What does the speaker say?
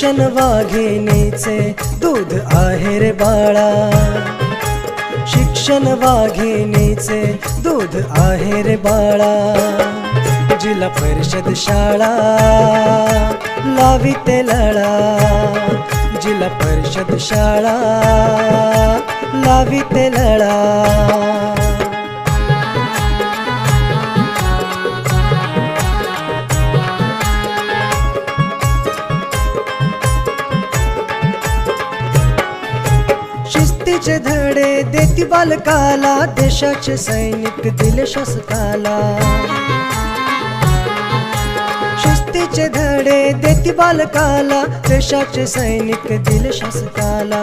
शिक्षण वाघिणीचे दूध आहे रे बाळा. शिक्षण वाघिणीचे दूध आहे रे बाळा. जिल्हा परिषद शाळा लाविते लळा. जिल्हा परिषद शाळा लाविते लळा. शिस्तीचे धडे देती बालकाला देशाचे सैनिक दिले शासकाला शिस्तीचे धडे देती बालकाला देशाचे सैनिक दिले शासकाला